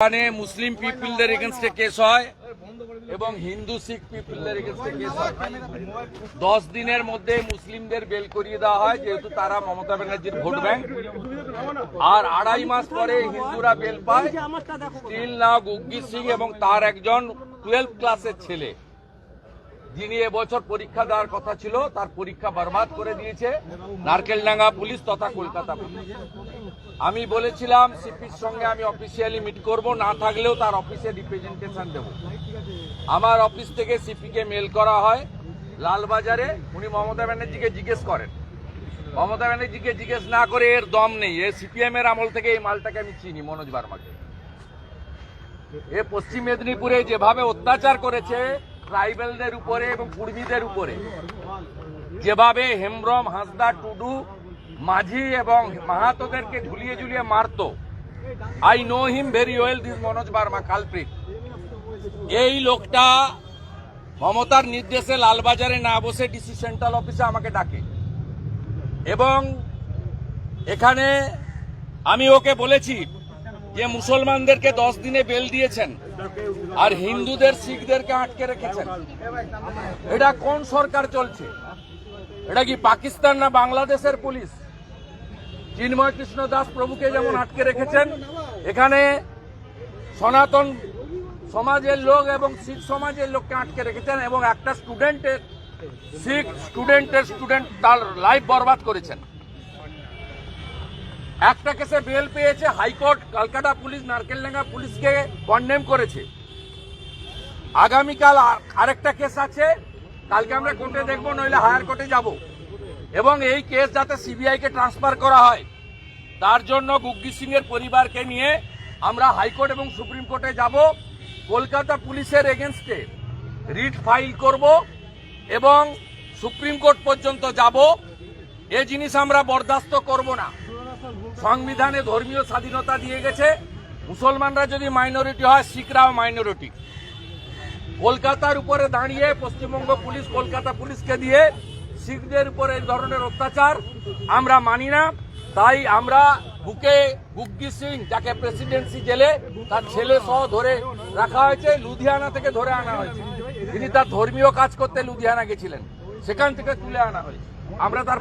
এখানে মুসলিম পিপলদের এগেনস্টে কেস হয় এবং হিন্দু, শিখ পিপলদের এগেনস্টে কেস হয়। দশ দিনের মধ্যে মুসলিমদের বেল করিয়ে দেওয়া হয়, যেহেতু তারা মমতা ব্যানার্জির ভোট ব্যাংক। আর আড়াই মাস পরে হিন্দুরা বেল পায়। স্টিল না গুগ্গি সিং এবং তার একজন টুয়েলভ ক্লাসের ছেলে, যিনি এবছর পরীক্ষা দেওয়ার কথা ছিল, তার পরীক্ষা বরবাদ করে দিয়েছে। নারকেলডাঙ্গা পুলিশ তথা কলকাতা পুলিশ। আমি বলেছিলাম সিপির সঙ্গে আমি অফিসিয়ালি মিট করব, না থাকলেও তার অফিসে রিপ্রেজেন্টেশন দেব। আমার অফিস থেকে সিপিকে মেল করা হয় লালবাজারে। উনি মমতা ব্যানার্জিকে জিজ্ঞেস করেন। মমতা ব্যানার্জিকে জিজ্ঞেস না করে এর দম নেই। এ সিপিএম এর আমল থেকে এই মালটাকে আমি চিনি, মনোজ বার্মাকে। এ পশ্চিম মেদিনীপুরে যেভাবে অত্যাচার করেছে ট্রাইবেলদের উপরে এবং কুর্মীদের উপরে, যেভাবে হেমব্রম, হাসদা, টুডু মাঝি এবং মাহাতোদেরকে ঝুলিয়ে ঝুলিয়ে মারতো। I know him very well this Manoj Barma culprit এই লোকটা মমতার নির্দেশে লালবাজারে না বসে ডিসি সেন্ট্রাল অফিসে আমাকে ডাকে। এবং এখানে আমি ওকে বলেছি যে মুসলমানদেরকে দশ দিনে বেল দিয়েছেন আর হিন্দুদের, শিখদেরকে আটকে রেখেছেন। এটা কোন সরকার চলছে? এটা কি পাকিস্তান না বাংলাদেশের পুলিশ? চিন্ময় কৃষ্ণ দাস প্রভুকে যেমন আটকে রেখেছেন, এখানে সনাতন সমাজের লোক এবং শিখ সমাজের লোককে আটকে রেখেছেন এবং একটা স্টুডেন্টের, শিখ স্টুডেন্টের স্টুডেন্ট তার লাইফ বরবাদ করেছেন। একটা কেসে বেল পেয়েছে, হাইকোর্ট, কলকাতা পুলিশ, নারকেলডাঙ্গা পুলিশকে কন্ডেম করেছে। আগামীকাল আর- আরেকটা কেস আছে, কালকে আমরা কোর্টে দেখব, নইলে হায়ার কোর্টে যাব। এবং এই কেস যাতে সিবিআই কে ট্রান্সফার করা হয়, তার জন্য গুগ্গি সিং এর পরিবারকে নিয়ে আমরা হাইকোর্ট এবং সুপ্রিম কোর্টে যাব। কলকাতা পুলিশের এগেনস্টে রিট ফাইল করব এবং সুপ্রিম কোর্ট পর্যন্ত যাব। এ জিনিস আমরা বরদাস্ত করব না। সংবিধানে ধর্মীয় স্বাধীনতা দিয়ে গেছে। মুসলমানরা যদি মাইনরিটি হয়, শিখরাও মাইনরিটি কলকাতার উপরে দাঁড়িয়ে পশ্চিমবঙ্গ পুলিশ কলকাতা পুলিশকে দিয়ে শিখদের উপর এই ধরনের অত্যাচার আমরা মানি না। তাই আমরা বুকে বুগ্গি সিং যাকে প্রেসিডেন্সি জেলে তার ছেলে সহ ধরে রাখা হয়েছে লুধিয়ানা থেকে ধরে আনা হয়েছে। তিনি তার ধর্মীয় কাজ করতে লুধিয়ানা গেছিলেন। সেখান থেকে তুলে আনা হয়েছে। আমরা তার